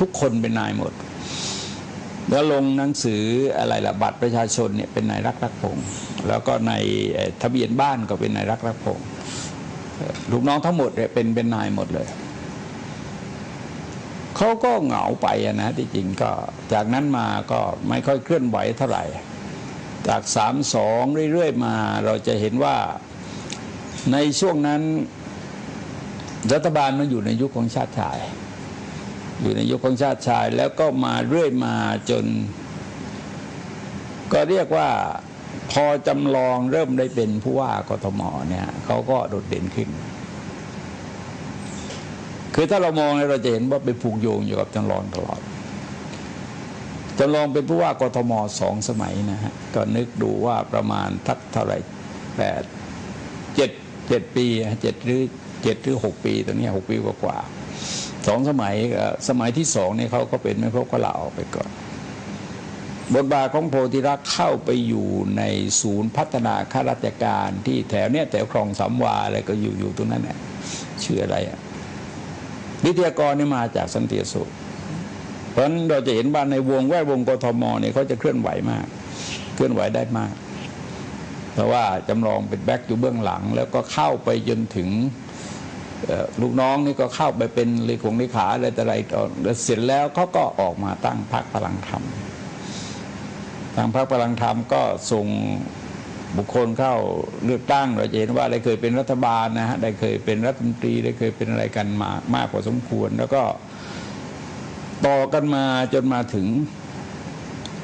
ทุกคนเป็นนายหมด แล้วลงหนังสืออะไรละบัตรประชาชนเนี่ยเป็นนายรักรักพงศ์แล้วก็ในทะเบียนบ้านก็เป็นนายรักรักพงศ์ลูกน้องทั้งหมดเนี่ยเป็นเป็นนายหมดเลยเขาก็เหงาไปนะที่จริงก็จากนั้นมาก็ไม่ค่อยเคลื่อนไหวเท่าไหร่ จากสามสองเรื่อยๆมาเราจะเห็นว่าในช่วงนั้นรัฐบาลมันอยู่ในยุคของชาติชาย อยู่ในยุคของชาติชาย แล้วก็มาเรื่อยมาจน ก็เรียกว่าพอจำลองเริ่มได้เป็นผู้ว่ากทมเนี่ยเขาก็โดดเด่นขึ้น คือถ้าเรามองเนี่ยเราจะเห็นว่าไปผูกโยงอยู่กับจำลองตลอดจำลองเป็นผู้ว่ากทมสองสมัยนะฮะก็นึกดูว่าประมาณทักเท่าไหร่แปดเจ็ดเจ็ดปีเจ็ดหรือเจ็ดหรือหกปีตอนนี้หกปีกว่า สองสมัยสมัยที่สองเนี่ยเขาก็เป็นไม่ครบก็ลาออกไปก่อน บทบาทของโพธิรักษ์เข้าไปอยู่ในศูนย์พัฒนาข้าราชการที่แถวเนี้ยแถวคลองสามวาอะไรก็อยู่อยู่ตรงนั้นแหละชื่ออะไรอะวิทยากรนี่มาจากสันติสุขเพราะฉะนั้นเราจะเห็นว่าในวงแวดวงกทมเนี่ยเขาจะเคลื่อนไหวมาก เคลื่อนไหวได้มาก เพราะว่าจำลองเป็นแบ็กอยู่เบื้องหลัง แล้วก็เข้าไปจนถึง ลูกน้องนี่ก็เข้าไปเป็นเลขงเลขาอะไรแต่ไรตอแล้วเสร็จแล้วเขาก็ออกมาตั้งพรรคพลังธรรมทางพรรคพลังธรรมก็ส่งบุคคลเข้าเลือกตั้งเราจะเห็นว่าได้เคยเป็นรัฐบาลนะฮะได้เคยเป็นรัฐมนตรีได้เคยเป็นอะไรกันมามากกว่าสมควร แล้วก็ต่อกันมาจนมาถึง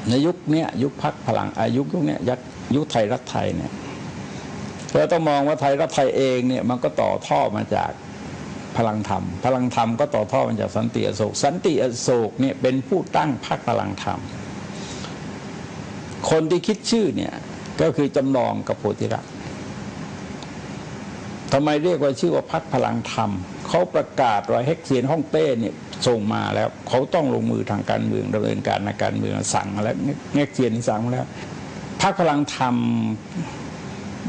ในยุคเนี้ยยุคพักพลังอายุยุคเนี้ยยักยุคไทยรักไทยเนี่ยเราต้องมองว่าไทยรักไทยเองเนี่ยมันก็ต่อท่อมาจาก พลังธรรม พลังธรรมก็ต่อท่อมาจากสันติอโศก สันติอโศกเนี่ยเป็นผู้ตั้งพรรคพลังธรรม คนที่คิดชื่อเนี่ยก็คือจำลองกับโพธิรักทำไมเรียกว่าชื่อว่าพักพลังธรรม เขาประกาศว่าเฮกเซียนฮ่องเต้เนี่ยส่งมาแล้วเขาต้องลงมือทางการเมืองดำเนินการในการเมืองสั่งมาแล้วเฮกเซียนสั่งมาแล้วพักพลังธรรม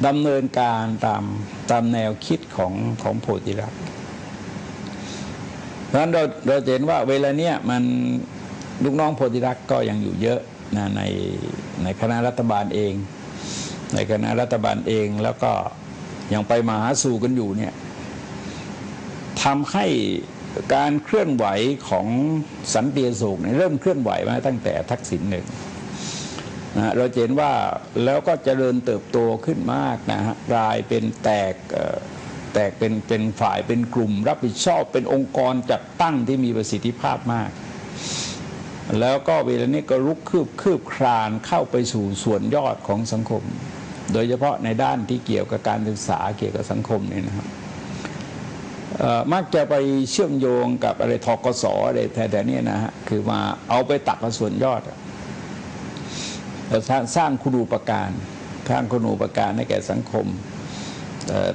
ดำเนินการตามตามแนวคิดของของโพธิรักษ์ เพราะฉะนั้นเราเราเห็นว่าเวลาเนี้ยมันลูกน้องโพธิรักษ์ก็ยังอยู่เยอะนะในในคณะรัฐบาลเอง ในคณะรัฐบาลเองแล้วก็ยังไปมาหาสู่กันอยู่เนี่ยทำให้การเคลื่อนไหวของสันติอโศกเนี่ยเริ่มเคลื่อนไหวมาตั้งแต่ทักษิณหนึ่งนะเราเห็นว่าแล้วก็เจริญเติบโตขึ้นมากนะฮะกลายเป็นแตก แตกเป็นเป็นฝ่ายเป็นกลุ่ม รับผิดชอบเป็นองค์กรจัดตั้งที่มีประสิทธิภาพมาก แล้วก็เวลานี้ก็ลุกคืบคืบคลานเข้าไปสู่ส่วนยอดของสังคม โดยเฉพาะในด้านที่เกี่ยวกับการศึกษาเกี่ยวกับสังคมเนี่ยนะครับมักจะไปเชื่อมโยงกับอะไรทกสอะไรแถวๆเนี้นะฮะคือมาเอาไปตักกับส่วนยอดสร้างสร้างคุณูปการสร้างคุณูปการให้แก่สังคม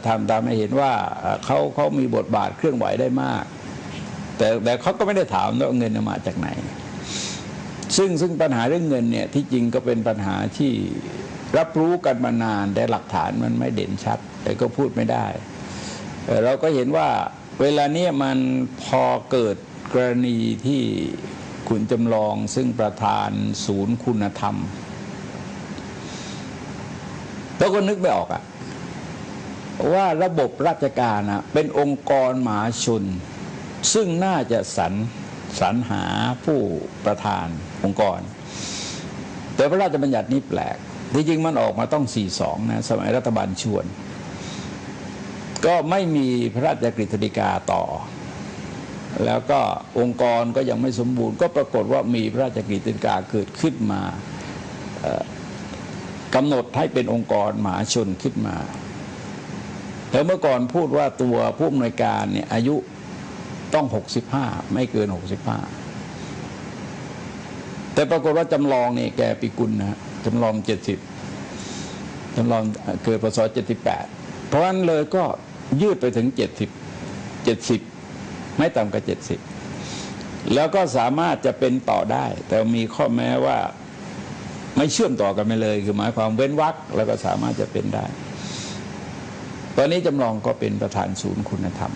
ทำตามให้เห็นว่าเขาเขามีบทบาทเคลื่อนไหวได้มาก แต่แต่เขาก็ไม่ได้ถามว่าเงินมาจากไหน ซึ่งซึ่งปัญหาเรื่องเงินเนี่ยที่จริงก็เป็นปัญหาที่รับรู้กันมานาน แต่หลักฐานมันไม่เด่นชัด แต่ก็พูดไม่ได้ เราก็เห็นว่าเวลานี้มันพอเกิดกรณีที่คุณจำลองซึ่งประธานศูนย์คุณธรรมเราก็นึกไม่ออกอะ ว่าระบบราชการเป็นองค์กรมหาชน ซึ่งน่าจะสรรสรรหาผู้ประธานองค์กร แต่พระราชบัญญัตินี้แปลก ที่จริงมันออกมาต้อง 42 นะ สมัยรัฐบาลชวน ก็ไม่มีพระราชกฤษฎีกาต่อ แล้วก็องค์กรก็ยังไม่สมบูรณ์ ก็ปรากฏว่ามีพระราชกฤษฎีกาเกิดขึ้นมากำหนดให้เป็นองค์กรมหาชนขึ้นมา แล้วเมื่อก่อนพูดว่าตัวผู้อำนวยการเนี่ยอายุต้อง 65 ไม่เกิน 65 แต่ปรากฏว่าจำลองเนี่ยแกปีกุลนะจำลอง 70จำลองเกิดพศ78 เพราะฉะนั้นเลยก็ยืดไปถึง 70 70 ไม่ต่ำกว่า 70 แล้วก็สามารถจะเป็นต่อได้ แต่มีข้อแม้ว่าไม่เชื่อมต่อกันไปเลย คือหมายความเว้นวรรคแล้วก็สามารถจะเป็นได้ ตอนนี้จำลองก็เป็นประธานศูนย์คุณธรรม